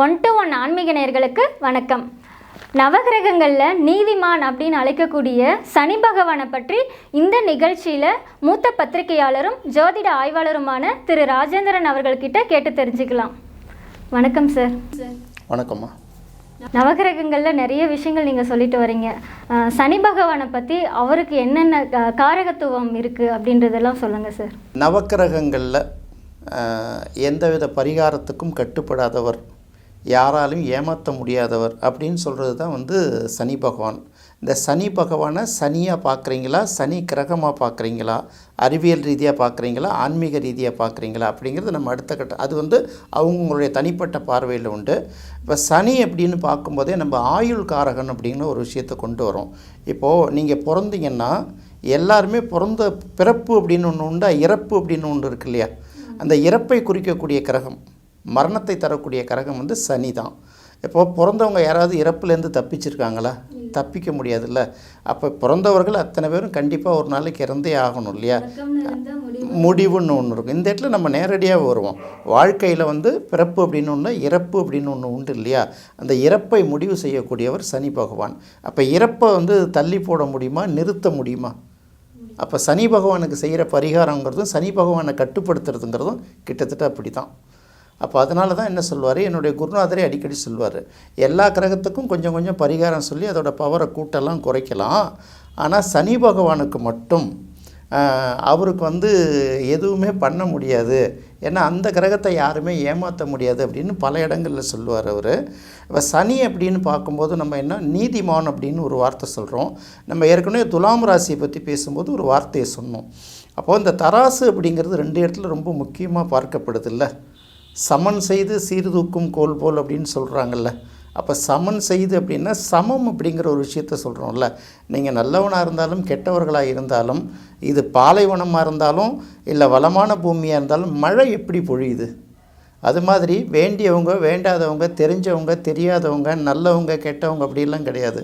One to one ஆன்மீக நேயர்களுக்கு வணக்கம். நவகிரகங்களில் நீதிமான் அப்படின்னு அழைக்கக்கூடிய சனி பகவானை பற்றி இந்த நிகழ்ச்சியில் மூத்த பத்திரிகையாளரும் ஜோதிட ஆய்வாளருமான திரு ராஜேந்திரன் அவர்கள்கிட்ட கேட்டு தெரிஞ்சுக்கலாம். வணக்கம் சார் வணக்கம்மா. நவகிரகங்களில் நிறைய விஷயங்கள் நீங்கள் சொல்லிட்டு வரீங்க. சனி பகவானை பற்றி அவருக்கு என்னென்ன காரகத்துவம் இருக்குது அப்படின்றதெல்லாம் சொல்லுங்கள் சார் நவக்கிரகங்களில் எந்தவித பரிகாரத்துக்கும் கட்டுப்படாதவர் யாராலும் ஏமாற்ற முடியாதவர் அப்படின்னு சொல்கிறது தான் வந்து சனி பகவான். இந்த சனி பகவானை சனியாக பார்க்குறீங்களா? சனி கிரகமாக பார்க்குறீங்களா? அறிவியல் ரீதியாக பார்க்குறீங்களா? ஆன்மீக ரீதியாக பார்க்குறீங்களா? அப்படிங்கிறது நம்ம அடுத்த கட்ட அது வந்து அவங்களுடைய தனிப்பட்ட பார்வையில் உண்டு. இப்போ சனி அப்படின்னு பார்க்கும்போதே நம்ம ஆயுள் காரகன் அப்படிங்கிற ஒரு விஷயத்தை கொண்டு வரோம். இப்போது நீங்கள் பிறந்தீங்கன்னா எல்லாருமே பிறந்த பிறப்பு அப்படின்னு ஒன்று உண்டா? இறப்பு அப்படின்னு ஒன்று இருக்கு இல்லையா? அந்த இறப்பை குறிக்கக்கூடிய கிரகம். மரணத்தை தரக்கூடிய கிரகம் வந்து சனி தான். இப்போது பிறந்தவங்க யாராவது இறப்புலேருந்து தப்பிச்சிருக்காங்களா? தப்பிக்க முடியாதுல்ல. அப்போ பிறந்தவர்கள் அத்தனை பேரும் கண்டிப்பாக ஒரு நாளைக்கு இறந்தே ஆகணும் இல்லையா? முடிவுன்னு ஒன்று இருக்கும். இந்த இடத்துல நம்ம நேரடியாக வருவோம். வாழ்க்கையில் வந்து பிறப்பு அப்படின்னு ஒன்று இறப்பு அப்படின்னு ஒன்று உண்டு இல்லையா? அந்த இறப்பை முடிவு செய்யக்கூடியவர் சனி பகவான். அப்போ இறப்பை வந்து தள்ளி போட முடியுமா? நிறுத்த முடியுமா? அப்போ சனி பகவானுக்கு செய்கிற பரிகாரங்கிறதும் சனி பகவானை கட்டுப்படுத்துறதுங்கிறதும் கிட்டத்தட்ட அப்படி தான் அப்போ அதனால தான் என்ன சொல்வார் என்னுடைய குருநாதரே அடிக்கடி சொல்வார் எல்லா கிரகத்துக்கும் கொஞ்சம் கொஞ்சம் பரிகாரம் சொல்லி அதோடய பவரை கூட்டெல்லாம் குறைக்கலாம். ஆனால் சனி பகவானுக்கு மட்டும் அவருக்கு வந்து எதுவுமே பண்ண முடியாது. ஏன்னா அந்த கிரகத்தை யாருமே ஏமாற்ற முடியாது அப்படின்னு பல இடங்களில் சொல்லுவார் அவர். இப்போ சனி அப்படின்னு பார்க்கும்போது நம்ம என்ன? நீதிமான் அப்படின்னு ஒரு வார்த்தை சொல்கிறோம் நம்ம ஏற்கனவே துலாம் ராசியை பற்றி பேசும்போது ஒரு வார்த்தையை சொன்னோம். அப்போது இந்த தராசு அப்படிங்கிறது ரெண்டு இடத்துல ரொம்ப முக்கியமாக பார்க்கப்படுது இல்லை சமன் செய்து சீர்தூக்கும் கோல் போல் அப்படின்னு சொல்கிறாங்கல்ல அப்போ சமன் செய்து அப்படின்னா சமம் அப்படிங்கிற ஒரு விஷயத்த சொல்கிறோம்ல நீங்கள் நல்லவனாக இருந்தாலும் கெட்டவர்களாக இருந்தாலும் இது பாலைவனமாக இருந்தாலும் இல்லை வளமான பூமியாக இருந்தாலும் மழை எப்படி பொழியுது? அது மாதிரி வேண்டியவங்க வேண்டாதவங்க தெரிஞ்சவங்க தெரியாதவங்க நல்லவங்க கெட்டவங்க அப்படிலாம் கிடையாது.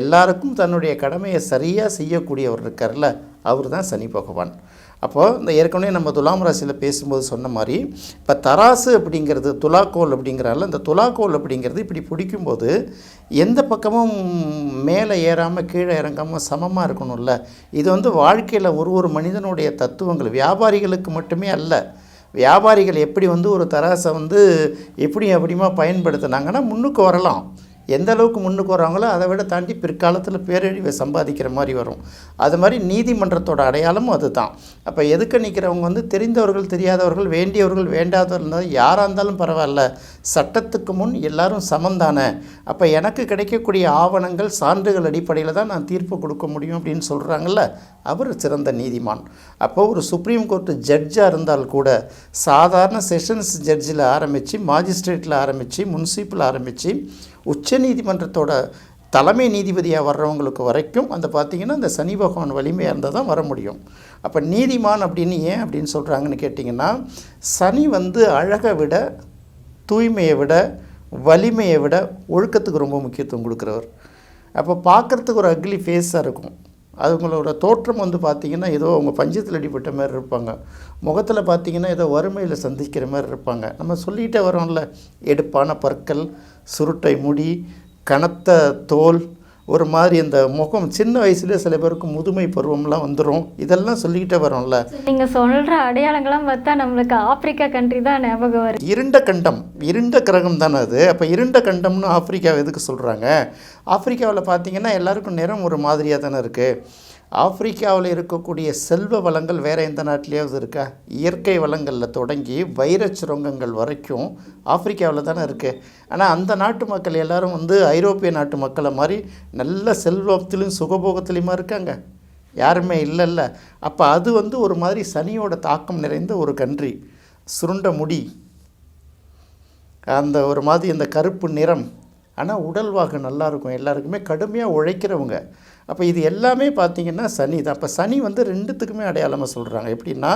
எல்லாருக்கும் தன்னுடைய கடமையை சரியாக செய்யக்கூடியவர் இருக்கார்ல. அவர் தான் சனி பகவான். அப்போது இந்த ஏற்கனவே நம்ம துலாம் ராசியில் பேசும்போது சொன்ன மாதிரி இப்போ தராசு அப்படிங்கிறது துலாக்கோல் அப்படிங்கிறால இந்த துலாக்கோல் அப்படிங்கிறது இப்படி பிடிக்கும்போது எந்த பக்கமும் மேலே ஏறாமல் கீழே இறங்காமல் சமமாக இருக்கணும்ல? இது வந்து வாழ்க்கையில் ஒரு ஒரு மனிதனுடைய தத்துவங்கள். வியாபாரிகளுக்கு மட்டுமே அல்ல. வியாபாரிகள் எப்படி வந்து ஒரு தராசை வந்து எப்படி அப்படிமா பயன்படுத்துனாங்கன்னா முன்னுக்கு வரலாம். எந்த அளவுக்கு முன்னுக்கு வராங்களோ அதை விட தாண்டி பிற்காலத்தில் பேரழிவை சம்பாதிக்கிற மாதிரி வரும். அது மாதிரி நீதிமன்றத்தோட அடையாளமும் அதுதான். அப்போ எதுக்க நிற்கிறவங்க வந்து தெரிந்தவர்கள் தெரியாதவர்கள் வேண்டியவர்கள் வேண்டாதவர்கள் இருந்தாலும் யாராக இருந்தாலும் பரவாயில்ல. சட்டத்துக்கு முன் எல்லாரும் சமந்தானே அப்போ எனக்கு கிடைக்கக்கூடிய ஆவணங்கள் சான்றுகள் அடிப்படையில் தான் நான் தீர்ப்பு கொடுக்க முடியும் அப்படின்னு சொல்கிறாங்கல்ல அவர் சிறந்த நீதிமான். அப்போ ஒரு சுப்ரீம் கோர்ட்டு ஜட்ஜாக இருந்தால் கூட சாதாரண செஷன்ஸ் ஜட்ஜில் ஆரம்பித்து மாஜிஸ்ட்ரேட்டில் ஆரம்பித்து முன்சிப்பில் ஆரம்பித்து உச்ச நீதிமன்றத்தோட தலைமை நீதிபதியாக வர்றவங்களுக்கு வரைக்கும் அந்த பார்த்திங்கன்னா அந்த சனி பகவான் வலிமையாக இருந்தால் தான் வர முடியும். அப்போ நீதிமான் அப்படின்னு ஏன் அப்படின்னு சொல்கிறாங்கன்னு கேட்டிங்கன்னா சனி வந்து அழகை விட தூய்மையை விட வலிமையை விட ஒழுக்கத்துக்கு ரொம்ப முக்கியத்துவம் கொடுக்குறவர். அப்போ பார்க்குறதுக்கு ஒரு அக்லி ஃபேஸாக இருக்கும். அதுங்களோட தோற்றம் வந்து பார்த்திங்கன்னா ஏதோ அவங்க பஞ்சத்தில் அடிப்பட்ட மாதிரி இருப்பாங்க. முகத்தில் பார்த்திங்கன்னா ஏதோ வறுமையில் சந்திக்கிற மாதிரி இருப்பாங்க. நம்ம சொல்லிகிட்டே வரோம்ல எடுப்பான பற்கள் சுருட்டை முடி கனத்த தோல் ஒரு மாதிரி இந்த முகம். சின்ன வயசுலேயே சில பேருக்கு முதுமை பருவம்லாம் வந்துடும் இதெல்லாம் சொல்லிக்கிட்டே வரோம்ல. நீங்கள் சொல்கிற அடையாளங்கள்லாம் பார்த்தா நம்மளுக்கு ஆப்பிரிக்கா கண்ட்ரி தான் ஞாபகம் வருது. இருண்ட கண்டம். இருண்ட கிரகம் தானே அது. அப்போ இருண்ட கண்டம்னு ஆப்பிரிக்காவை எதுக்கு சொல்கிறாங்க ஆப்பிரிக்காவில் பார்த்தீங்கன்னா எல்லாருக்கும் நிறம் ஒரு மாதிரியாக தானே இருக்குது ஆப்பிரிக்காவில் இருக்கக்கூடிய செல்வ வளங்கள் வேறு எந்த நாட்டிலேயாவது இருக்கா? இயற்கை வளங்களில் தொடங்கி வைரச் சுரங்கங்கள் வரைக்கும் ஆப்பிரிக்காவில் தானே இருக்குது ஆனால் அந்த நாட்டு மக்கள் எல்லோரும் வந்து ஐரோப்பிய நாட்டு மக்களை மாதிரி நல்ல செல்வத்திலையும் சுகபோகத்திலையுமா இருக்காங்க? யாருமே இல்லைல்ல. அப்போ அது வந்து ஒரு மாதிரி சனியோட தாக்கம் நிறைந்த ஒரு கன்றி. சுருண்ட முடி. அந்த ஒரு மாதிரி அந்த கருப்பு நிறம். ஆனால் உடல்வாகு நல்லா இருக்கும். எல்லாருக்குமே கடுமையாக உழைக்கிறவங்க. அப்போ இது எல்லாமே பார்த்திங்கன்னா சனி தான். அப்போ சனி வந்து ரெண்டுத்துக்குமே அடையாளமாக சொல்கிறாங்க எப்படின்னா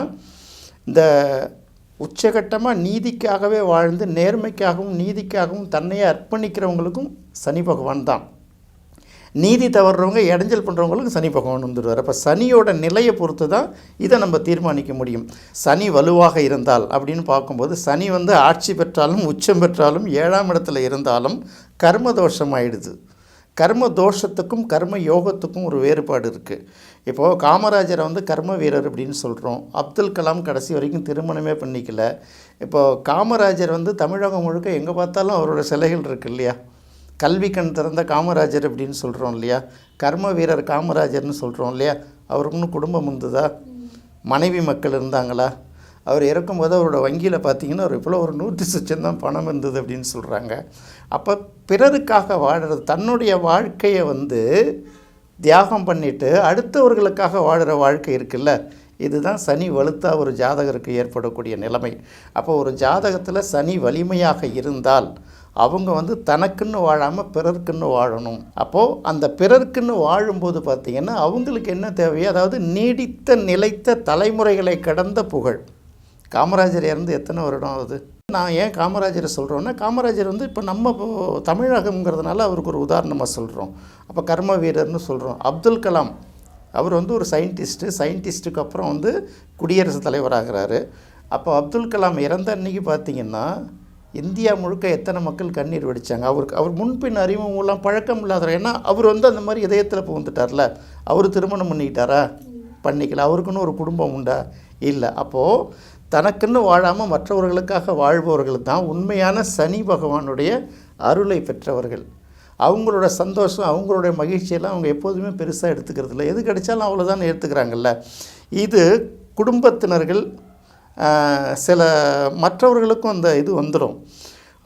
இந்த உச்சகட்டமாக நீதிக்காகவே வாழ்ந்து நேர்மைக்காகவும் நீதிக்காகவும் தன்னையே அர்ப்பணிக்கிறவங்களுக்கும் சனி பகவான் தான். நீதி தவறுறவங்க இடைஞ்சல் பண்ணுறவங்களுக்கு சனி பகவான் வந்துடுவார். அப்போ சனியோட நிலையை பொறுத்து தான் இதை நம்ம தீர்மானிக்க முடியும். சனி வலுவாக இருந்தால் அப்படின்னு பார்க்கும்போது சனி வந்து ஆட்சி பெற்றாலும் உச்சம் பெற்றாலும் ஏழாம் இடத்துல இருந்தாலும் கர்ம தோஷம் ஆயிடுது கர்ம தோஷத்துக்கும் கர்ம யோகத்துக்கும் ஒரு வேறுபாடு இருக்குது இப்போது காமராஜரை வந்து கர்ம வீரர் அப்படின்னு சொல்கிறோம் அப்துல் கலாம் கடைசி வரைக்கும் திருமணமே பண்ணிக்கல. இப்போது காமராஜர் வந்து தமிழகம் முழுக்க எங்கே பார்த்தாலும் அவரோட சிலைகள் இருக்கு இல்லையா? கல்வி கண் திறந்த காமராஜர் அப்படின்னு சொல்கிறோம் இல்லையா? கர்ம வீரர் காமராஜர்னு சொல்கிறோம் இல்லையா? அவருக்குன்னு குடும்பம் இருந்ததா மனைவி மக்கள் இருந்தாங்களா? அவர் இறக்கும்போது அவரோட வங்கியில் பார்த்தீங்கன்னா ஒரு இவ்வளோ ஒரு நூற்றி சுச்சம் தான் பணம் இருந்தது அப்படின்னு சொல்கிறாங்க அப்போ பிறருக்காக வாழ்கிறது தன்னுடைய வாழ்க்கையை வந்து தியாகம் பண்ணிவிட்டு அடுத்தவர்களுக்காக வாழ்கிற வாழ்க்கை இருக்குல்ல? இதுதான் சனி வலுத்தா ஒரு ஜாதகருக்கு ஏற்படக்கூடிய நிலைமை. அப்போ ஒரு ஜாதகத்தில் சனி வலிமையாக இருந்தால் அவங்க வந்து தனக்குன்னு வாழாமல் பிறருக்குன்னு வாழணும். அப்போது அந்த பிறருக்குன்னு வாழும்போது பார்த்திங்கன்னா அவங்களுக்கு என்ன தேவையோ அதாவது நீடித்த நிலைத்த தலைமுறைகளை கடந்த புகழ். காமராஜர் இறந்து எத்தனை வருடம் ஆகுது? நான் ஏன் காமராஜரை சொல்கிறோன்னா காமராஜர் வந்து இப்போ நம்ம இப்போ தமிழகம்ங்கிறதுனால அவருக்கு ஒரு உதாரணமாக சொல்கிறோம் அப்போ கர்ம வீரர்னு சொல்கிறோம் அப்துல் கலாம் அவர் வந்து ஒரு சயின்டிஸ்ட்டு. சயின்டிஸ்ட்டுக்கு அப்புறம் வந்து குடியரசுத் தலைவராகிறாரு. அப்போ அப்துல் கலாம் இறந்த அன்னைக்கு பார்த்தீங்கன்னா இந்தியா முழுக்க எத்தனை மக்கள் கண்ணீர் வெடிச்சாங்க? அவருக்கு அவர் முன்பின் அறிவும் மூலம் பழக்கம் இல்லாதவர் ஏன்னா அவர் வந்து அந்த மாதிரி இதயத்தில் புகுந்துட்டார்ல. அவர் திருமணம் பண்ணிக்கிட்டாரா? பண்ணிக்கல. அவருக்குன்னு ஒரு குடும்பம் உண்டா? இல்லை. அப்போது தனக்குன்னு வாழாமல் மற்றவர்களுக்காக வாழ்பவர்கள் தான் உண்மையான சனி பகவானுடைய அருளை பெற்றவர்கள். அவங்களோட சந்தோஷம் அவங்களுடைய மகிழ்ச்சியெல்லாம் அவங்க எப்போதுமே பெருசாக எடுத்துக்கிறது இல்லை. எது கிடைச்சாலும் அவ்வளோதான் எடுத்துக்கிறாங்கல்ல இது குடும்பத்தினர்கள் சில மற்றவர்களுக்கும் அந்த இது வந்துடும்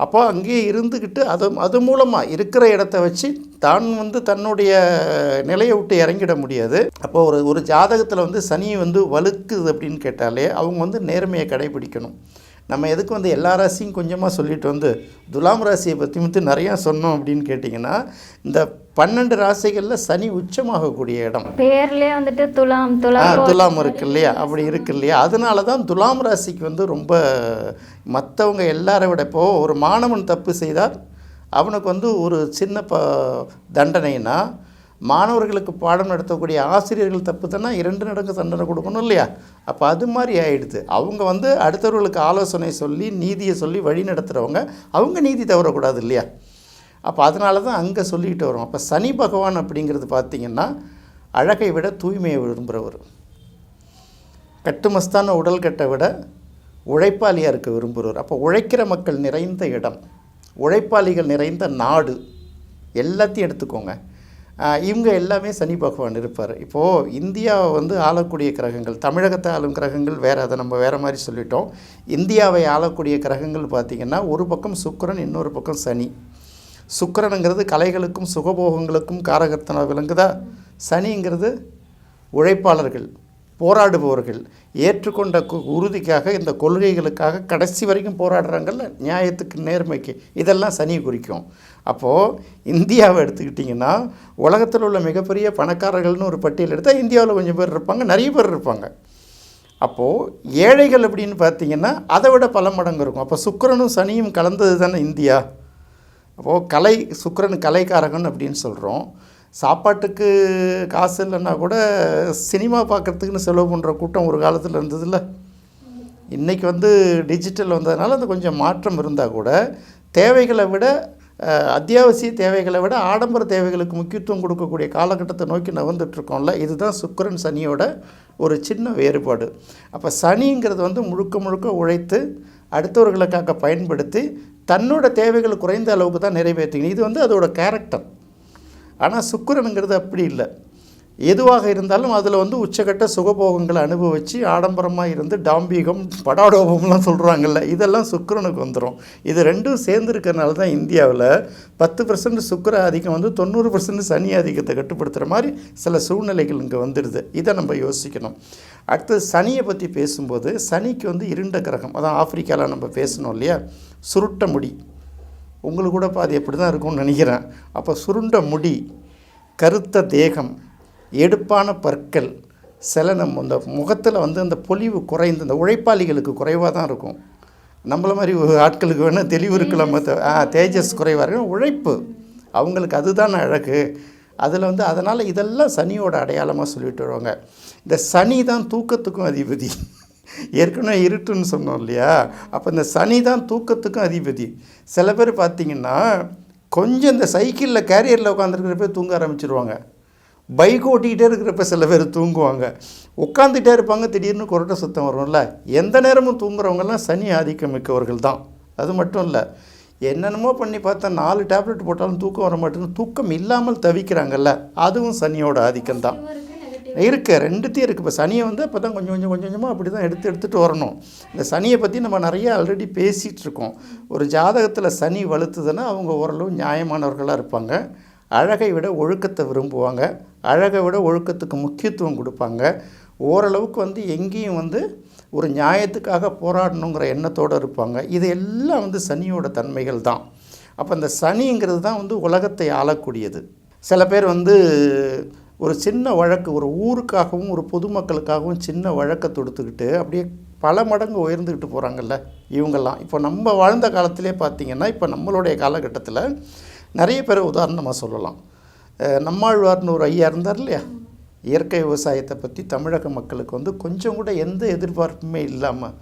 அப்போ அங்கேயே இருந்துக்கிட்டு அது அது மூலமாக இருக்கிற இடத்த வச்சு தான் வந்து தன்னுடைய நிலையை விட்டு இறங்கிட முடியாது. அப்போ ஒரு ஒரு ஜாதகத்தில் வந்து சனி வந்து வலுக்குது அப்படின்னு கேட்டாலே அவங்க வந்து நேர்மையை கடைபிடிக்கணும். நம்ம எதுக்கு வந்து எல்லா ராசியும் கொஞ்சமாக சொல்லிட்டு வந்து துலாம் ராசியை பற்றி வந்து நிறையா சொன்னோம் அப்படின்னு கேட்டிங்கன்னா இந்த பன்னெண்டு ராசிகளில் சனி உச்சமாகக்கூடிய இடம். பேர்லயே வந்துட்டு துலாம் துலாம் துலாம் இருக்கு இல்லையா? அப்படி இருக்கு இல்லையா? அதனால தான் துலாம் ராசிக்கு வந்து ரொம்ப மற்றவங்க எல்லாரை விட இப்போ ஒரு மாணவன் தப்பு செய்தால் அவனுக்கு வந்து ஒரு சின்ன ப தண்டனைனா மாணவர்களுக்கு பாடம் நடத்தக்கூடிய ஆசிரியர்கள் தப்பு தானே? இரண்டு நடங்க தண்டனை கொடுக்கணும் இல்லையா? அப்போ அது மாதிரி ஆயிடுது. அவங்க வந்து அடுத்தவர்களுக்கு ஆலோசனை சொல்லி நீதியை சொல்லி வழி நடத்துகிறவங்க அவங்க நீதி தவறக்கூடாது இல்லையா? அப்போ அதனால தான் அங்கே சொல்லிக்கிட்டு வரும். அப்போ சனி பகவான் அப்படிங்கிறது பார்த்திங்கன்னா அழகை விட தூய்மையை விரும்புகிறவர் கட்டுமஸ்தான உடல் கட்டை விட உழைப்பாளியாக இருக்க விரும்புகிறவர் அப்போ உழைக்கிற மக்கள் நிறைந்த இடம் உழைப்பாளிகள் நிறைந்த நாடு எல்லாத்தையும் எடுத்துக்கோங்க. இவங்க எல்லாமே சனி பகவான் இருப்பார். இப்போது இந்தியாவை வந்து ஆளக்கூடிய கிரகங்கள் தமிழகத்தை ஆளும் கிரகங்கள் வேறு அதை நம்ம வேறு மாதிரி சொல்லிட்டோம். இந்தியாவை ஆளக்கூடிய கிரகங்கள் பார்த்திங்கன்னா ஒரு பக்கம் சுக்கரன் இன்னொரு பக்கம் சனி. சுக்கரனுங்கிறது கலைகளுக்கும் சுகபோகங்களுக்கும் காரகர்த்தனாக விளங்குதா? சனிங்கிறது உழைப்பாளர்கள் போராடுபவர்கள் ஏற்றுக்கொண்ட கு- உறுதிக்காக இந்த கொள்கைகளுக்காக கடைசி வரைக்கும் போராடுறாங்கல்ல? நியாயத்துக்கு நேர்மைக்கு. இதெல்லாம் சனி குறிக்கும். அப்போது இந்தியாவை எடுத்துக்கிட்டிங்கன்னா உலகத்தில் உள்ள மிகப்பெரிய பணக்காரர்கள்னு ஒரு பட்டியல் எடுத்தால் இந்தியாவில் கொஞ்சம் பேர் இருப்பாங்க நிறைய பேர் இருப்பாங்க. அப்போது ஏழைகள் அப்படின்னு பார்த்தீங்கன்னா அதை விட பல மடங்கு இருக்கும். அப்போ சுக்கரனும் சனியும் கலந்தது தானே இந்தியா? அப்போது கலை சுக்கரன் கலைக்காரகன் அப்படின்னு சொல்கிறோம் சாப்பாட்டுக்கு காசு இல்லைன்னா கூட சினிமா பார்க்குறதுக்குன்னு செலவு பண்ணுற கூட்டம் ஒரு காலத்தில் இருந்ததுல்ல. இன்றைக்கி வந்து டிஜிட்டல் வந்ததுனால அது கொஞ்சம் மாற்றம் இருந்தால் கூட தேவைகளை விட அத்தியாவசிய தேவைகளை விட ஆடம்பர தேவைகளுக்கு முக்கியத்துவம் கொடுக்கக்கூடிய காலகட்டத்தை நோக்கி நகர்ந்துட்டுருக்கோம்ல இதுதான் சுக்கரன் சனியோட ஒரு சின்ன வேறுபாடு. அப்போ சனிங்கிறது வந்து முழுக்க முழுக்க உழைத்து அடுத்தவர்களுக்காக பயன்படுத்தி தன்னோட தேவைகள் குறைந்த அளவுக்கு தான் நிறைவேற்றிக்கணும் இது வந்து அதோட கேரக்டர் ஆனால் சுக்கிரனுங்கிறது அப்படி இல்லை. எதுவாக இருந்தாலும் அதில் வந்து உச்சக்கட்ட சுகபோகங்களை அனுபவித்து ஆடம்பரமாக இருந்து டாம்பீகம் படாடோபம்லாம் சொல்கிறாங்கல்ல இதெல்லாம் சுக்கரனுக்கு வந்துடும் இது ரெண்டும் சேர்ந்துருக்கறனால தான் இந்தியாவில் பத்து பர்சன்ட் சுக்கிர ஆதிக்கம் வந்து தொண்ணூறு பர்சன்ட் சனி ஆதிக்கத்தை கட்டுப்படுத்துகிற மாதிரி சில சூழ்நிலைகள் இங்கே வந்துடுது இதை நம்ம யோசிக்கணும். அடுத்தது சனியை பற்றி பேசும்போது சனிக்கு வந்து இருண்ட கிரகம் அதான் ஆப்பிரிக்காவில் நம்ம பேசணும் இல்லையா? சுருட்ட முடி. உங்களுக்கு கூட பாதி எப்படி தான் இருக்கும்னு நினைக்கிறேன். அப்போ சுருண்ட முடி கருத்த தேகம் எடுப்பான பற்கள் செலனம் அந்த முகத்தில் வந்து அந்த பொலிவு குறைந்து இந்த உழைப்பாளிகளுக்கு குறைவாக தான் இருக்கும். நம்மள மாதிரி ஒரு ஆட்களுக்கு வேணால் தெளிவு இருக்கலாம் தேஜஸ் குறைவாக இருக்கும். உழைப்பு. அவங்களுக்கு அதுதான் அழகு. அதில் வந்து அதனால் இதெல்லாம் சனியோட அடையாளமாக சொல்லிட்டு வருவாங்க. இந்த சனி தான் தூக்கத்துக்கும் அதிபதி. ஏற்கனவே இருட்டுன்னு சொன்னோம் இல்லையா? அப்போ இந்த சனி தான் தூக்கத்துக்கும் அதிபதி. சில பேர் பார்த்தீங்கன்னா கொஞ்சம் இந்த சைக்கிளில் கேரியரில் உட்காந்துருக்கிற போய் தூங்க ஆரம்பிச்சிருவாங்க. பைக் ஓட்டிக்கிட்டே இருக்கிறப்ப சில பேர் தூங்குவாங்க. உட்காந்துட்டே இருப்பாங்க திடீர்னு கொரட்டை சுத்தம் வரும்ல. எந்த நேரமும் தூங்குறவங்கெல்லாம் சனி ஆதிக்கம் மிக்கவர்கள் தான். அது மட்டும் இல்லை என்னென்னமோ பண்ணி பார்த்தா நாலு டேப்லெட் போட்டாலும் தூக்கம் வர மாட்டேங்குது. தூக்கம் இல்லாமல் தவிக்கிறாங்கல்ல அதுவும் சனியோட ஆதிக்கம் தான். இருக்குது ரெண்டுத்தையும் இருக்குது இப்போ சனியை வந்து அப்போ தான் கொஞ்சம் கொஞ்சம் கொஞ்சம் கொஞ்சமாக அப்படி தான் எடுத்து எடுத்துகிட்டு வரணும். இந்த சனியை பற்றி நம்ம நிறைய ஆல்ரெடி பேசிகிட்டு இருக்கோம். ஒரு ஜாதகத்தில் சனி வலுத்துதுன்னா அவங்க ஓரளவு நியாயமானவர்களாக இருப்பாங்க. அழகை விட ஒழுக்கத்தை விரும்புவாங்க. அழகை விட ஒழுக்கத்துக்கு முக்கியத்துவம் கொடுப்பாங்க. ஓரளவுக்கு வந்து எங்கேயும் வந்து ஒரு நியாயத்துக்காக போராடணுங்கிற எண்ணத்தோடு இருப்பாங்க. இது எல்லாம் வந்து சனியோட தன்மைகள் தான். அப்போ இந்த சனிங்கிறது தான் வந்து உலகத்தை ஆளக்கூடியது. சில பேர் வந்து ஒரு சின்ன வழக்கு ஒரு ஊருக்காகவும் ஒரு பொதுமக்களுக்காகவும் சின்ன வழக்கை தொடுத்துக்கிட்டு அப்படியே பல மடங்கு உயர்ந்துக்கிட்டு போகிறாங்கல்ல இவங்கெல்லாம். இப்போ நம்ம வாழ்ந்த காலத்திலே பார்த்திங்கன்னா இப்போ நம்மளுடைய காலகட்டத்தில் நிறைய பேர் உதாரணமாக சொல்லலாம். நம்மாழ்வார்னு ஒரு ஐயா இருந்தார் இல்லையா? இயற்கை விவசாயத்தை பற்றி தமிழக மக்களுக்கு வந்து கொஞ்சம் கூட எந்த எதிர்பார்ப்புமே இல்லாமல்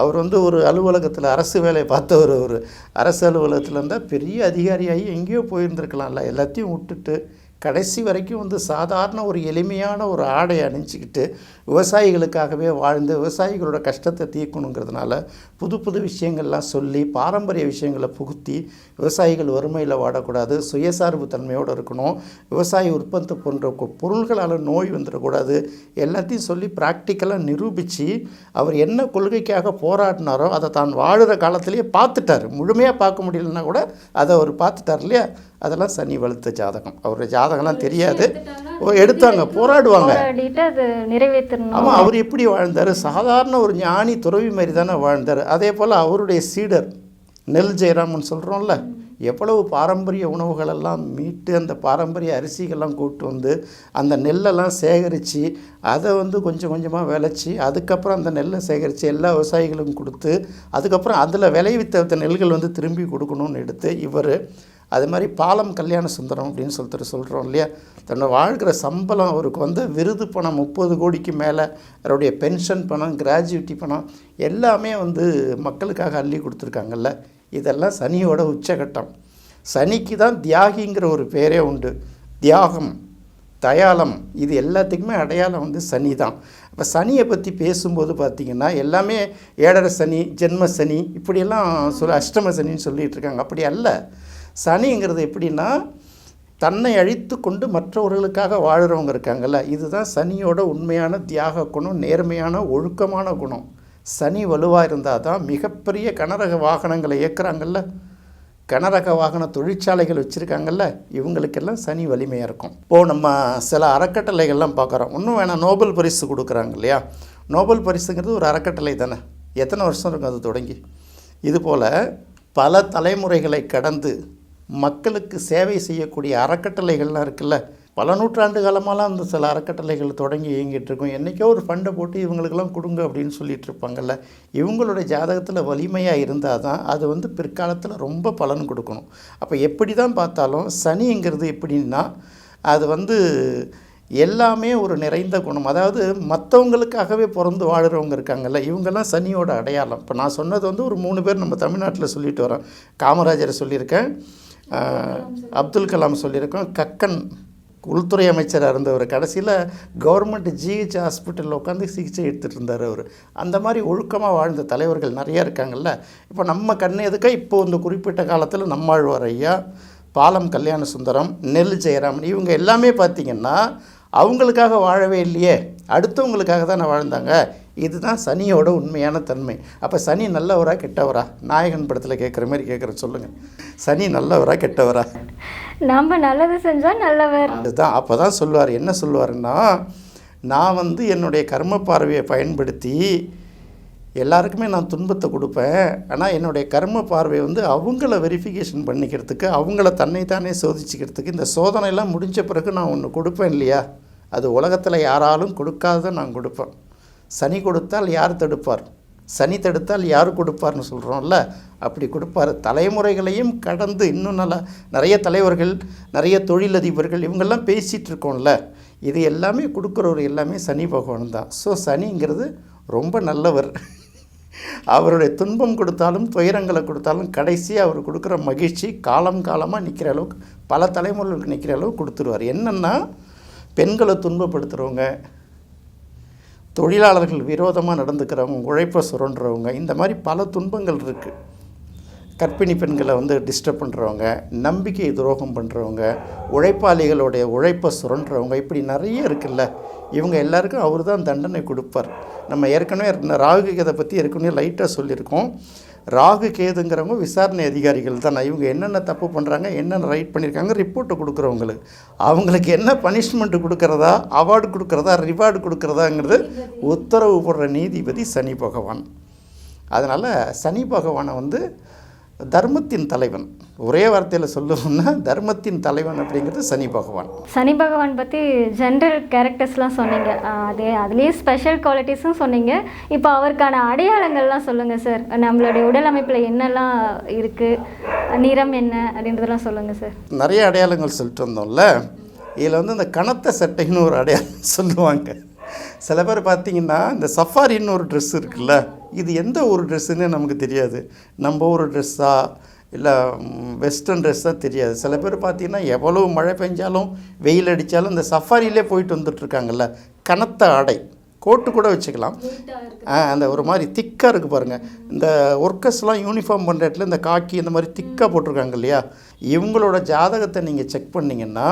அவர் வந்து ஒரு அலுவலகத்தில் அரசு வேலையை பார்த்தவர் ஒரு அரசு அலுவலகத்தில் இருந்தால் பெரிய அதிகாரியாகி எங்கேயோ போயிருந்துருக்கலாம்ல. எல்லாத்தையும் விட்டுட்டு கடைசி வரைக்கும் வந்து சாதாரண ஒரு எளிமையான ஒரு ஆடை அணிஞ்சிக்கிட்டு விவசாயிகளுக்காகவே வாழ்ந்து விவசாயிகளோட கஷ்டத்தை தீர்க்கணுங்கிறதுனால புது புது விஷயங்கள்லாம் சொல்லி பாரம்பரிய விஷயங்களை புகுத்தி விவசாயிகள் வறுமையில் வாடக்கூடாது சுயசார்பு தன்மையோடு இருக்கணும் விவசாய உற்பத்தி போன்ற பொருள்களால் நோய் வந்துடக்கூடாது எல்லாத்தையும் சொல்லி ப்ராக்டிக்கலாக நிரூபித்து அவர் என்ன கொள்கைக்காக போராடினாரோ அதை தான் வாழ்கிற காலத்திலேயே பார்த்துட்டார். முழுமையாக பார்க்க முடியலன்னா கூட அதை அவர் பார்த்துட்டார் இல்லையா? அதெல்லாம் சனி வலுத்த ஜாதகம். அவருடைய ஜாதகம்லாம் தெரியாது. எடுத்தாங்க போராடுவாங்க. ஆமாம் அவர் எப்படி வாழ்ந்தார்? சாதாரண ஒரு ஞானி துறவி மாதிரி தானே வாழ்ந்தார். அதே போல் அவருடைய சீடர் நெல் ஜெயராமன் சொல்கிறோம்ல எவ்வளவு பாரம்பரிய உணவுகளெல்லாம் மீட்டு அந்த பாரம்பரிய அரிசிகள்லாம் கூட்டு வந்து அந்த நெல்லெல்லாம் சேகரித்து அதை வந்து கொஞ்சம் கொஞ்சமாக விளைச்சி அதுக்கப்புறம் அந்த நெல்லை சேகரித்து எல்லா விவசாயிகளுக்கும் கொடுத்து அதுக்கப்புறம் அதில் விளைவித்த நெல்கள் வந்து திரும்பி கொடுக்கணும்னு எடுத்து இவர் அது மாதிரி பாலம் கல்யாண சுந்தரம் அப்படின்னு சொல்லிட்டு சொல்கிறோம் இல்லையா? தன்னோட வாழ்கிற சம்பளம் அவருக்கு வந்து விருது பணம் முப்பது கோடிக்கு மேலே அவருடைய பென்ஷன் பணம் கிராஜுவிட்டி பணம் எல்லாமே வந்து மக்களுக்காக அள்ளி கொடுத்துருக்காங்கல்ல. இதெல்லாம் சனியோட உச்சகட்டம். சனிக்கு தான் தியாகிங்கிற ஒரு பேரே உண்டு. தியாகம் தயாளம் இது எல்லாத்துக்குமே அடையாளம் வந்து சனி தான். இப்போ சனியை பற்றி பேசும்போது பார்த்திங்கன்னா எல்லாமே ஏழரை சனி ஜென்ம சனி இப்படியெல்லாம் சொல்ல அஷ்டம சனின்னு சொல்லிகிட்டு இருக்காங்க. அப்படி அல்ல. சனிங்கிறது எப்படின்னா தன்னை அழித்து கொண்டு மற்றவர்களுக்காக வாழ்கிறவங்க இருக்காங்கல்ல இதுதான் சனியோட உண்மையான தியாக குணம் நேர்மையான ஒழுக்கமான குணம். சனி வலுவாக இருந்தால் தான் மிகப்பெரிய கனரக வாகனங்களை இயக்குறாங்கல்ல. கனரக வாகன தொழிற்சாலைகள் வச்சுருக்காங்கல்ல இவங்களுக்கெல்லாம் சனி வலிமையாக இருக்கும். இப்போது நம்ம சில அறக்கட்டளைகள்லாம் பார்க்குறோம். இன்னும் வேணாம் நோபல் பரிசு கொடுக்குறாங்க இல்லையா? நோபல் பரிசுங்கிறது ஒரு அறக்கட்டளை தானே. எத்தனை வருஷம் இருக்கும் அது தொடங்கி? இதுபோல் பல தலைமுறைகளை கடந்து மக்களுக்கு சேவை செய்யக்கூடிய அறக்கட்டளைகள்லாம் இருக்குல்ல? பல நூற்றாண்டு காலமாலாம் அந்த சில அறக்கட்டளைகள் தொடங்கி இயங்கிட்டு இருக்கும் என்றைக்கோ ஒரு ஃபண்டை போட்டு இவங்களுக்கெல்லாம் கொடுங்க அப்படின்னு சொல்லிட்டு இருப்பாங்கல்ல இவங்களுடைய ஜாதகத்தில் வலிமையாக இருந்தால் தான் அது வந்து பிற்காலத்தில் ரொம்ப பலன் கொடுக்கணும். அப்போ எப்படி தான் பார்த்தாலும் சனிங்கிறது எப்படின்னா அது வந்து எல்லாமே ஒரு நிறைந்த குணம். அதாவது மற்றவங்களுக்காகவே பிறந்து வாழ்கிறவங்க இருக்காங்கல்ல இவங்கெல்லாம் சனியோட அடையாளம். இப்போ நான் சொன்னது வந்து ஒரு மூணு பேர் நம்ம தமிழ்நாட்டில் சொல்லிட்டு வரோம். காமராஜரை சொல்லியிருக்கேன். அப்துல் கலாம் சொல்லியிருக்கோம் கக்கன் உள்துறை அமைச்சராக இருந்தவர். கடைசியில் கவர்மெண்ட் ஜிஹெச் ஹாஸ்பிட்டலில் உட்காந்து சிகிச்சை எடுத்துகிட்டு இருந்தார் அவர். அந்த மாதிரி ஒழுக்கமாக வாழ்ந்த தலைவர்கள் நிறையா இருக்காங்கல்ல. இப்போ நம்ம கண் எதுக்க? இப்போ இந்த குறிப்பிட்ட காலத்தில் நம்மாழ்வார் ஐயா பாலம் கல்யாண சுந்தரம் நெல் ஜெயராமன் இவங்க எல்லாமே பார்த்திங்கன்னா அவங்களுக்காக வாழவே இல்லையே. அடுத்தவங்களுக்காக தானே வாழ்ந்தாங்க. இதுதான் சனியோட உண்மையான தன்மை. அப்போ சனி நல்லவரா கெட்டவரா? நாயகன் படத்தில் கேட்குற மாதிரி கேட்குற சொல்லுங்கள் சனி நல்லவரா கெட்டவரா? நம்ம நல்லது செஞ்சா நல்லவர். அதுதான் அப்போ தான் சொல்லுவார். என்ன சொல்லுவாருன்னா நான் வந்து என்னுடைய கர்ம பார்வையை பயன்படுத்தி எல்லாருக்குமே நான் துன்பத்தை கொடுப்பேன். ஆனால் என்னுடைய கர்ம பார்வை வந்து அவங்கள வெரிஃபிகேஷன் பண்ணிக்கிறதுக்கு அவங்கள தன்னை தானே சோதிச்சுக்கிறதுக்கு இந்த சோதனையெல்லாம் முடிஞ்ச பிறகு நான் ஒன்று கொடுப்பேன் இல்லையா? அது உலகத்தில் யாராலும் கொடுக்காததை நான் கொடுப்பேன். சனி கொடுத்தால் யார் தடுப்பார்? சனி தடுத்தால் யார் கொடுப்பார்னு சொல்கிறோம்ல அப்படி கொடுப்பார். தலைமுறைகளையும் கடந்து இன்னும் நல்லா நிறைய தலைவர்கள் நிறைய தொழிலதிபர்கள் இவங்கெல்லாம் பேசிகிட்டு இருக்கோம்ல இது எல்லாமே கொடுக்குறவர் எல்லாமே சனி பகவான் தான். ஸோ சனிங்கிறது ரொம்ப நல்லவர். அவருடைய துன்பம் கொடுத்தாலும் துயரங்களை கொடுத்தாலும் கடைசியாக அவர் கொடுக்குற மகிழ்ச்சி காலம் காலமாக நிற்கிற அளவுக்கு பல தலைமுறைகளுக்கு நிற்கிற அளவுக்கு கொடுத்துருவார். என்னென்னா பெண்களை துன்பப்படுத்துகிறவங்க தொழிலாளர்கள் விரோதமாக நடந்துக்கிறவங்க உழைப்பை சுரண்டுறவங்க இந்த மாதிரி பல துன்பங்கள் இருக்குது கர்ப்பிணி பெண்களை வந்து டிஸ்டர்ப் பண்ணுறவங்க நம்பிக்கை துரோகம் பண்ணுறவங்க உழைப்பாளிகளுடைய உழைப்பை சுரண்டுறவங்க இப்படி நிறைய இருக்குல்ல. இவங்க எல்லாருக்கும் அவர் தான் தண்டனை கொடுப்பார். நம்ம ஏற்கனவே இந்த ராகு பற்றி ஏற்கனவே லைட்டாக சொல்லியிருக்கோம். ராகு கேதுங்கிறவங்க விசாரணை அதிகாரிகள் தான். இவங்க என்னென்ன தப்பு பண்ணுறாங்க என்னென்ன ரைட் பண்ணியிருக்காங்க ரிப்போர்ட்டு கொடுக்குறவங்களுக்கு. அவங்களுக்கு என்ன பனிஷ்மெண்ட் கொடுக்குறதா அவார்டு கொடுக்குறதா ரிவார்டு கொடுக்குறதாங்கிறது உத்தரவு போடுற நீதிபதி சனி பகவான். அதனால் சனி பகவானை வந்து தர்மத்தின் தலைவன். ஒரே வார்த்தையில் சொல்லணும்னா தர்மத்தின் தலைவன் அப்படிங்கிறது சனி பகவான். சனி பகவான் பற்றி ஜென்ரல் கேரக்டர்ஸ்லாம் சொன்னீங்க. அதே அதுலேயும் ஸ்பெஷல் குவாலிட்டிஸும் சொன்னீங்க. இப்போ அவருக்கான அடையாளங்கள்லாம் சொல்லுங்கள் சார் நம்மளுடைய உடல் அமைப்பில் என்னெல்லாம் இருக்குது நிறம் என்ன? அப்படின்றதெல்லாம் சொல்லுங்கள் சார் நிறைய அடையாளங்கள் சொல்லிட்டு வந்தோம்ல. இதில் வந்து இந்த கனத்த சட்டைன்னு ஒரு அடையாளம் சொல்லுவாங்க. சில பேர் பார்த்தீங்கன்னா இந்த சஃபாரின்னு ஒரு ட்ரெஸ் இருக்குல்ல இது எந்த ஒரு ட்ரெஸ்ஸுன்னு நமக்கு தெரியாது. நம்ம ஒரு ட்ரெஸ்ஸா இல்லை வெஸ்டர்ன் ட்ரெஸ்ஸாக தெரியாது. சில பேர் பார்த்தீங்கன்னா எவ்வளோ மழை பெஞ்சாலும் வெயில் அடித்தாலும் இந்த சஃபாரியிலே போயிட்டு வந்துட்டுருக்காங்கல்ல. கனத்த ஆடை. கோட்டு கூட வச்சுக்கலாம். அந்த ஒரு மாதிரி திக்காக இருக்குது பாருங்கள் இந்த ஒர்க்கர்ஸ்லாம் யூனிஃபார்ம் பண்ணுற இடத்துல இந்த காக்கி இந்த மாதிரி திக்காக போட்டிருக்காங்க இல்லையா? இவங்களோட ஜாதகத்தை நீங்கள் செக் பண்ணிங்கன்னா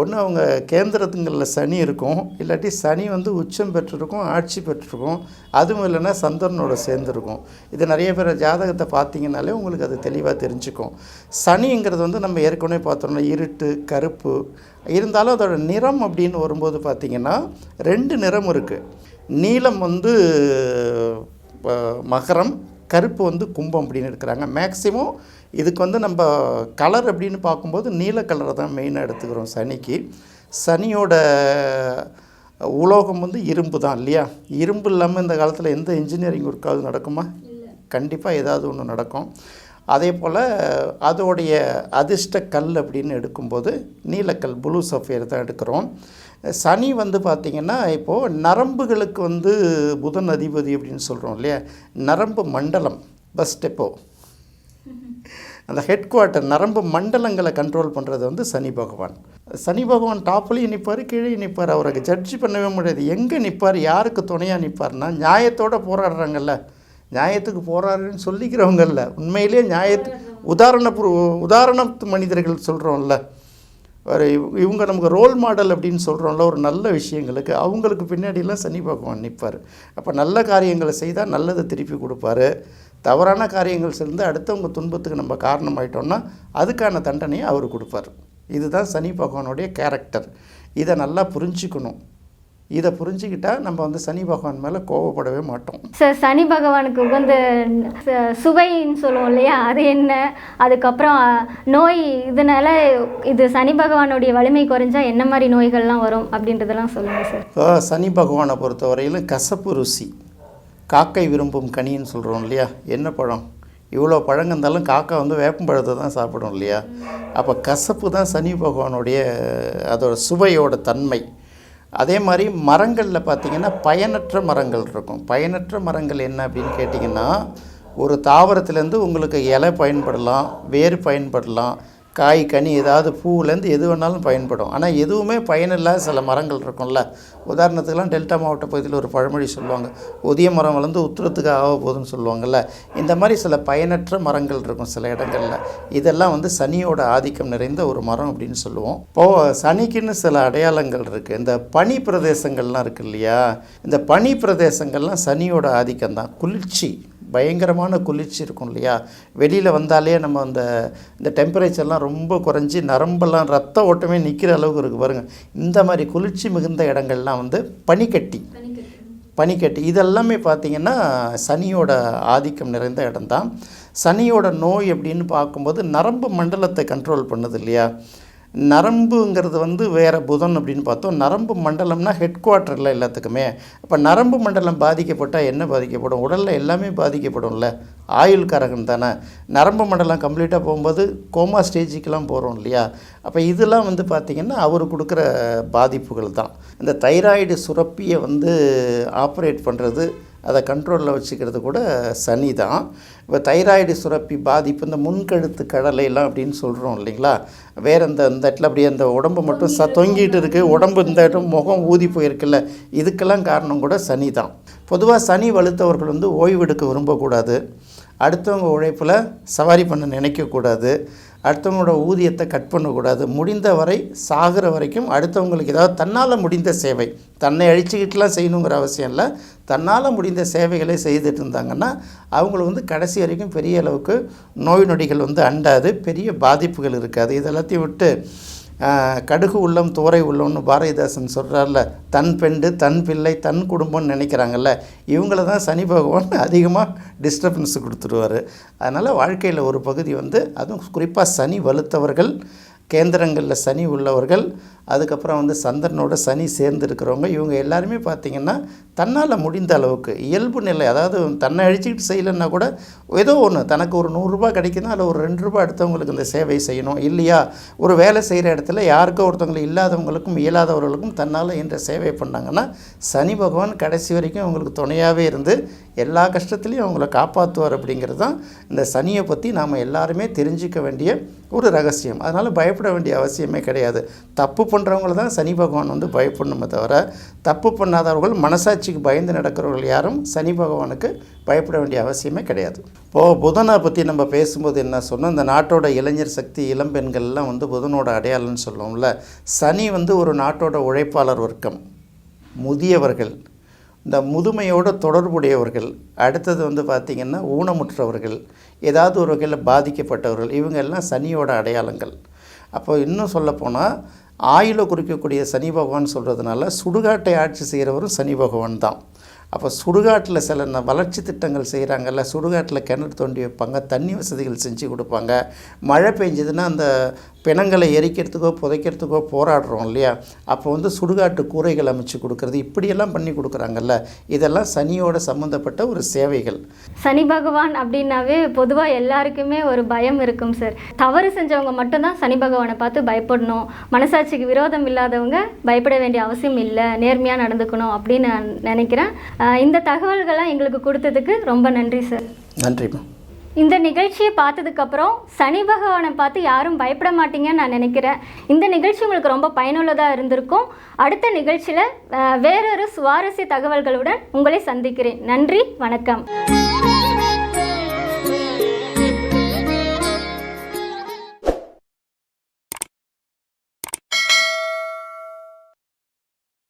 ஒன்று அவங்க கேந்திரத்துங்களில் சனி இருக்கும் இல்லாட்டி சனி வந்து உச்சம் பெற்றிருக்கும் ஆட்சி பெற்றிருக்கும் அதுவும் இல்லைன்னா சந்திரனோட சேர்ந்துருக்கும். இது நிறைய பேர் ஜாதகத்தை பார்த்தீங்கனாலே உங்களுக்கு அது தெளிவாக தெரிஞ்சுக்கும். சனிங்கிறது வந்து நம்ம ஏற்கனவே பார்த்தோம்னா இருட்டு கருப்பு இருந்தாலும் அதோட நிறம் அப்படின்னு வரும்போது பார்த்திங்கன்னா ரெண்டு நிறம் இருக்குது நீலம் வந்து மகரம் கருப்பு வந்து கும்பம் அப்படின்னு இருக்கிறாங்க. மேக்சிமம் இதுக்கு வந்து நம்ம கலர் அப்படின்னு பார்க்கும்போது நீல கலரை தான் மெயினாக எடுத்துக்கிறோம் சனிக்கு. சனியோட உலோகம் வந்து இரும்பு தான் இல்லையா? இரும்பு இல்லாமல் இந்த காலத்தில் எந்த இன்ஜினியரிங் ஒர்க்காவது நடக்குமா? கண்டிப்பாக ஏதாவது ஒன்று நடக்கும். அதே போல் அதோடைய அதிர்ஷ்ட கல் அப்படின்னு எடுக்கும்போது நீலக்கல் ப்ளூ சஃபேர் தான் எடுக்கிறோம். சனி வந்து பார்த்திங்கன்னா இப்போது நரம்புகளுக்கு வந்து புதன் அதிபதி அப்படின்னு சொல்கிறோம் இல்லையா? நரம்பு மண்டலம் பஸ் டெப்போ அந்த ஹெட் குவார்ட்டர் நரம்பு மண்டலங்களை கண்ட்ரோல் பண்ணுறது வந்து சனி பகவான். சனி பகவான் டாப்லேயும் நிற்பார் கீழே நிற்பார் அவருக்கு ஜட்ஜ் பண்ணவே முடியாது. எங்கே நிற்பார் யாருக்கு துணையாக நிற்பார்னா நியாயத்தோட போராடுறாங்கல்ல. நியாயத்துக்கு போராடுன்னு சொல்லிக்கிறவங்கல்ல. உண்மையிலேயே நியாயத்து உதாரண உதாரணத்து மனிதர்கள் சொல்கிறோம்ல ஒரு இவங்க நமக்கு ரோல் மாடல் அப்படின்னு சொல்கிறோம்ல ஒரு நல்ல விஷயங்களுக்கு அவங்களுக்கு பின்னாடிலாம் சனி பகவான் நிற்பார் அப்போ நல்ல காரியங்களை செய்தால் நல்லதை திருப்பி கொடுப்பாரு. தவறான காரியங்கள் செஞ்சு அடுத்தவங்க துன்பத்துக்கு நம்ம காரணமாயிட்டோம்னா அதுக்கான தண்டனையை அவர் கொடுப்பார். இதுதான் சனி பகவானுடைய கேரக்டர் இதை நல்லா புரிஞ்சுக்கணும். இதை புரிஞ்சுக்கிட்டா நம்ம வந்து சனி பகவான் மேலே கோவப்படவே மாட்டோம். சார் சனி பகவானுக்கு உகந்த சுவைன்னு சொல்லுவோம் இல்லையா? அது என்ன? அதுக்கப்புறம் நோய் இதனால இது சனி பகவானுடைய வலிமை குறைஞ்சா என்ன மாதிரி நோய்கள்லாம் வரும் அப்படின்றதெல்லாம் சொல்லுங்கள் சார் சனி பகவானை பொறுத்தவரையிலும் கசப்பு ருசி. காக்கை விரும்பும் கனின்னு சொல்கிறோம் இல்லையா? என்ன பழம்? இவ்வளோ பழங்க இருந்தாலும் காக்கா வந்து வேப்பம்பழத்தை தான் சாப்பிடும் இல்லையா? அப்போ கசப்பு தான் சனி பகவானுடைய அதோட சுவையோட தன்மை. அதே மாதிரி மரங்களில் பார்த்திங்கன்னா பயனற்ற மரங்கள் இருக்கும். பயனற்ற மரங்கள் என்ன அப்படின்னு கேட்டிங்கன்னா ஒரு தாவரத்துலேருந்து உங்களுக்கு இலை பயன்படலாம் வேர் பயன்படலாம் காய் கனி ஏதாவது பூவுலேருந்து எது வேணாலும் பயன்படும். ஆனால் எதுவுமே பயனில்லாத சில மரங்கள் இருக்கும்ல. உதாரணத்துக்குலாம் டெல்டா மாவட்ட பகுதியில் ஒரு பழமொழி சொல்லுவாங்க. உதிய மரம் வளர்ந்து உத்தரத்துக்கு ஆக போகுதுன்னு சொல்லுவாங்கள்ல இந்த மாதிரி சில பயனற்ற மரங்கள் இருக்கும் சில இடங்களில். இதெல்லாம் வந்து சனியோட ஆதிக்கம் நிறைந்த ஒரு மரம் அப்படின்னு சொல்லுவோம். இப்போது சனிக்குன்னு சில அடையாளங்கள் இருக்குது இந்த பனி பிரதேசங்கள்லாம் இருக்கு இல்லையா? இந்த பனி பிரதேசங்கள்லாம் சனியோட ஆதிக்கம் தான் குளிர்ச்சி. பயங்கரமான குளிர்ச்சி இருக்கும் இல்லையா? வெளியில் வந்தாலே நம்ம அந்த இந்த டெம்பரேச்சர்லாம் ரொம்ப குறைஞ்சி நரம்பெல்லாம் ரத்த ஓட்டமே நிற்கிற அளவுக்கு இருக்குது பாருங்கள் இந்த மாதிரி குளிர்ச்சி மிகுந்த இடங்கள்லாம் வந்து பனிக்கட்டி. பனிக்கட்டி. இதெல்லாமே பார்த்திங்கன்னா சனியோட ஆதிக்கம் நிறைந்த இடம்தான். சனியோட நோய் அப்படின்னு பார்க்கும்போது நரம்பு மண்டலத்தை கண்ட்ரோல் பண்ணுது இல்லையா? நரம்புங்கிறது வந்து வேறு புதன் அப்படின்னு பார்த்தோம். நரம்பு மண்டலம்னா ஹெட் குவார்ட்டரில் எல்லாத்துக்குமே. அப்போ நரம்பு மண்டலம் பாதிக்கப்பட்டால் என்ன பாதிக்கப்படும்? உடலில் எல்லாமே பாதிக்கப்படும்ல. ஆயுள் காரகன் தானே. நரம்பு மண்டலம் கம்ப்ளீட்டாக போகும்போது கோமா ஸ்டேஜுக்கெலாம் போகிறோம் இல்லையா? அப்போ இதெல்லாம் வந்து பார்த்திங்கன்னா அவர் கொடுக்குற பாதிப்புகள் தான். இந்த தைராய்டு சுரப்பியை வந்து ஆப்ரேட் பண்ணுறது அதை கண்ட்ரோலில் வச்சுக்கிறது கூட சனி தான் இப்போ தைராய்டு சுரப்பி பாதிப்பு இந்த முன்கழுத்து கடலையெல்லாம் அப்படின்னு சொல்கிறோம் இல்லைங்களா? வேறு இந்த இந்த இடத்துல அப்படியே அந்த உடம்பு மட்டும் ச தொங்கிட்டு இருக்குது உடம்பு இந்த இடம் முகம் ஊதி போயிருக்குல்ல. இதுக்கெல்லாம் காரணம் கூட சனி தான் பொதுவாக சனி வலுத்தவர்கள் வந்து ஓய்வெடுக்க விரும்பக்கூடாது. அடுத்தவங்க உழைப்பில் சவாரி பண்ண நினைக்கக்கூடாது. அடுத்தவங்களோட ஊதியத்தை கட் பண்ணக்கூடாது. முடிந்த வரை சாகிற வரைக்கும் அடுத்தவங்களுக்கு ஏதாவது தன்னால் முடிந்த சேவை தன்னை அழிச்சிக்கிட்டுலாம் செய்யணுங்கிற அவசியம் இல்லை. தன்னால் முடிந்த சேவைகளை செய்துட்டு இருந்தாங்கன்னா அவங்களை வந்து கடைசி வரைக்கும் பெரிய அளவுக்கு நோய் நொடிகள் வந்து அண்டாது பெரிய பாதிப்புகள் இருக்காது. இதெல்லாத்தையும் விட்டு கடுகு உள்ளம் தோரை உள்ளம்னு பாரதிதாசன் சொல்கிறார்ல தன் பெண்டு தன் பிள்ளை தன் குடும்பம்னு நினைக்கிறாங்கல்ல இவங்கள தான் சனி பகவான் அதிகமாக டிஸ்டர்பன்ஸ் கொடுத்துருவார். அதனால் வாழ்க்கையில் ஒரு பகுதி வந்து அதுவும் குறிப்பாக சனி வலுத்தவர்கள் கேந்திரங்களில் சனி உள்ளவர்கள் அதுக்கப்புறம் வந்து சந்திரனோட சனி சேர்ந்து இருக்கிறவங்க இவங்க எல்லாருமே பார்த்திங்கன்னா தன்னால் முடிந்த அளவுக்கு இயல்பு நிலை அதாவது தன்னை அழிச்சிக்கிட்டு செய்யலைன்னா கூட ஏதோ ஒன்று தனக்கு ஒரு நூறுரூபா கிடைக்குதுன்னா அதில் ஒரு ரெண்டு ரூபா அடுத்தவங்களுக்கு இந்த சேவை செய்யணும் இல்லையா? ஒரு வேலை செய்கிற இடத்துல யாருக்கோ ஒருத்தவங்களை இல்லாதவங்களுக்கும் இயலாதவர்களுக்கும் தன்னால் என்ற சேவை பண்ணாங்கன்னா சனி பகவான் கடைசி வரைக்கும் அவங்களுக்கு துணையாகவே இருந்து எல்லா கஷ்டத்துலேயும் அவங்கள காப்பாற்றுவார் அப்படிங்கிறது தான் இந்த சனியை பற்றி நாம் எல்லாருமே தெரிஞ்சிக்க வேண்டிய ஒரு ரகசியம். அதனால் பயப்பட பயப்பட வேண்டிய அவசியமே கிடையாது. தப்பு பண்ணுறவங்கள தான் சனி பகவான் வந்து பயப்படணுமே தவிர தப்பு பண்ணாதவர்கள் மனசாட்சிக்கு பயந்து நடக்கிறவர்கள் யாரும் சனி பகவானுக்கு பயப்பட வேண்டிய அவசியமே கிடையாது. இப்போது புதனை பற்றி நம்ம பேசும்போது என்ன சொன்னோம்? இந்த நாட்டோட இளைஞர் சக்தி இளம்பெண்கள்லாம் வந்து புதனோட அடையாளம்னு சொல்லுவோம்ல. சனி வந்து ஒரு நாட்டோட உழைப்பாளர் வர்க்கம். முதியவர்கள். இந்த முதுமையோட தொடர்புடையவர்கள். அடுத்தது வந்து பார்த்திங்கன்னா ஊனமுற்றவர்கள். ஏதாவது ஒரு வகையில் பாதிக்கப்பட்டவர்கள். இவங்கெல்லாம் சனியோட அடையாளங்கள். அப்போ இன்னும் சொல்லப்போனால் ஆயுளை குறிக்கக்கூடிய சனி பகவான் சொல்கிறதுனால சுடுகாட்டை ஆட்சி செய்கிறவரும் சனி பகவான் தான். அப்போ சுடுகாட்டில் சில வளர்ச்சி திட்டங்கள் செய்கிறாங்கல்ல சுடுகாட்டில் கிணறு தோண்டி வைப்பாங்க தண்ணி வசதிகள் செஞ்சு கொடுப்பாங்க. மழை பெஞ்சதுன்னா அந்த பிணங்களை எரிக்கிறதுக்கோ புதைக்கிறதுக்கோ போராடுறோம் இல்லையா? அப்போ வந்து சுடுகாட்டு கூரைகள் அமைச்சு கொடுக்கறது இப்படியெல்லாம் பண்ணி கொடுக்குறாங்கல்ல. இதெல்லாம் சனியோட சம்மந்தப்பட்ட ஒரு சேவைகள். சனி பகவான் அப்படின்னாவே பொதுவாக எல்லாருக்குமே ஒரு பயம் இருக்கும் சார். தவறு செஞ்சவங்க மட்டும்தான் சனி பகவானை பார்த்து பயப்படணும். மனசாட்சிக்கு விரோதம் இல்லாதவங்க பயப்பட வேண்டிய அவசியம் இல்லை. நேர்மையாக நடந்துக்கணும் அப்படின்னு நான் நினைக்கிறேன். இந்த தகவல்கள்லாம் எங்களுக்கு கொடுத்ததுக்கு ரொம்ப நன்றி சார். நன்றிம்மா இந்த நிகழ்ச்சியை பார்த்ததுக்கப்புறம் சனி பகவானை பார்த்து யாரும் பயப்பட மாட்டீங்கன்னு நான் நினைக்கிறேன். இந்த நிகழ்ச்சி உங்களுக்கு ரொம்ப பயனுள்ளதாக இருந்திருக்கும். அடுத்த நிகழ்ச்சியில் வேறொரு சுவாரஸ்ய தகவல்களுடன் உங்களை சந்திக்கிறேன். நன்றி வணக்கம்.